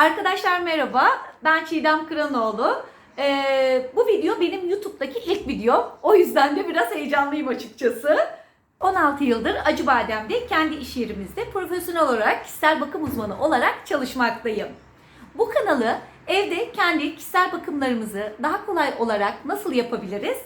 Arkadaşlar merhaba, ben Çiğdem Kıranoğlu. Ee, bu video benim YouTube'daki ilk video. O yüzden de biraz heyecanlıyım açıkçası. 16 yıldır Acıbadem'de kendi iş yerimizde profesyonel olarak kişisel bakım uzmanı olarak çalışmaktayım. Bu kanalı evde kendi kişisel bakımlarımızı daha kolay olarak nasıl yapabiliriz?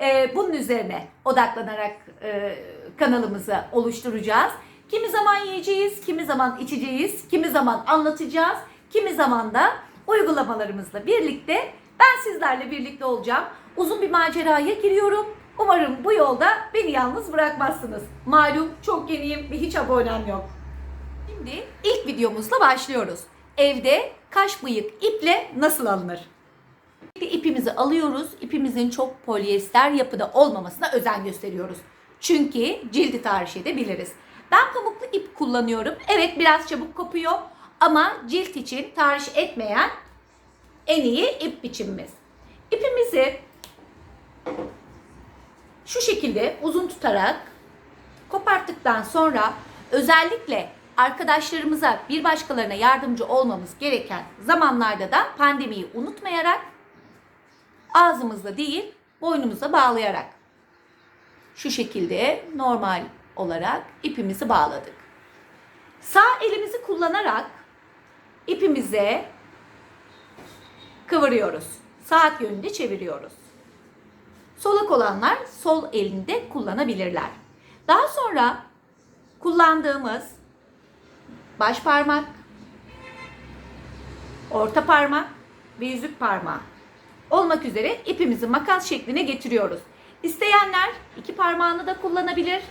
Ee, bunun üzerine odaklanarak e, kanalımızı oluşturacağız. Kimi zaman yiyeceğiz, kimi zaman içeceğiz, kimi zaman anlatacağız, kimi zaman da uygulamalarımızla birlikte ben sizlerle birlikte olacağım. Uzun bir maceraya giriyorum. Umarım bu yolda beni yalnız bırakmazsınız. Malum çok yeniyim ve hiç abonem yok. Şimdi ilk videomuzla başlıyoruz. Evde kaş bıyık iple nasıl alınır? İpimizi alıyoruz. İpimizin çok polyester yapıda olmamasına özen gösteriyoruz. Çünkü cildi tahriş edebiliriz. Ben pamuklu ip kullanıyorum. Evet biraz çabuk kopuyor ama cilt için tahriş etmeyen en iyi ip biçimimiz. İpimizi şu şekilde uzun tutarak koparttıktan sonra özellikle arkadaşlarımıza bir başkalarına yardımcı olmamız gereken zamanlarda da pandemiyi unutmayarak ağzımızda değil boynumuza bağlayarak şu şekilde normal olarak ipimizi bağladık. Sağ elimizi kullanarak ipimize kıvırıyoruz. Saat yönünde çeviriyoruz. Solak olanlar sol elinde kullanabilirler. Daha sonra kullandığımız baş parmak, orta parmak ve yüzük parmağı olmak üzere ipimizi makas şekline getiriyoruz. İsteyenler iki parmağını da kullanabilir,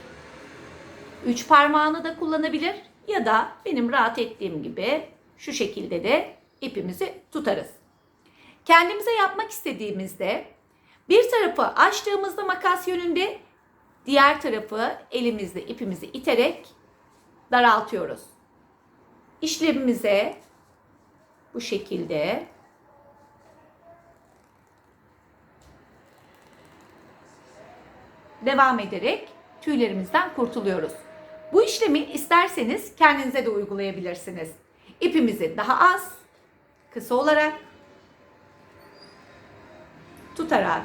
üç parmağını da kullanabilir ya da benim rahat ettiğim gibi şu şekilde de ipimizi tutarız. Kendimize yapmak istediğimizde bir tarafı açtığımızda makas yönünde, diğer tarafı elimizle ipimizi iterek daraltıyoruz. İşlemimize bu şekilde devam ederek tüylerimizden kurtuluyoruz. Bu işlemi isterseniz kendinize de uygulayabilirsiniz. İpimizi daha az, kısa olarak tutarak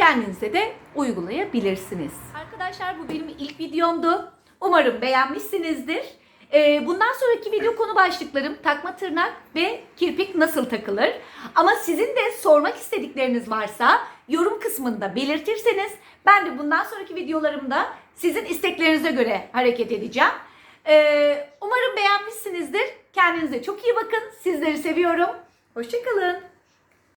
kendinize de uygulayabilirsiniz. Arkadaşlar bu benim ilk videomdu. Umarım beğenmişsinizdir. Ee, bundan sonraki video konu başlıklarım takma tırnak ve kirpik nasıl takılır. Ama sizin de sormak istedikleriniz varsa yorum kısmında belirtirseniz ben de bundan sonraki videolarımda sizin isteklerinize göre hareket edeceğim. Ee, umarım beğenmişsinizdir. Kendinize çok iyi bakın. Sizleri seviyorum. Hoşçakalın.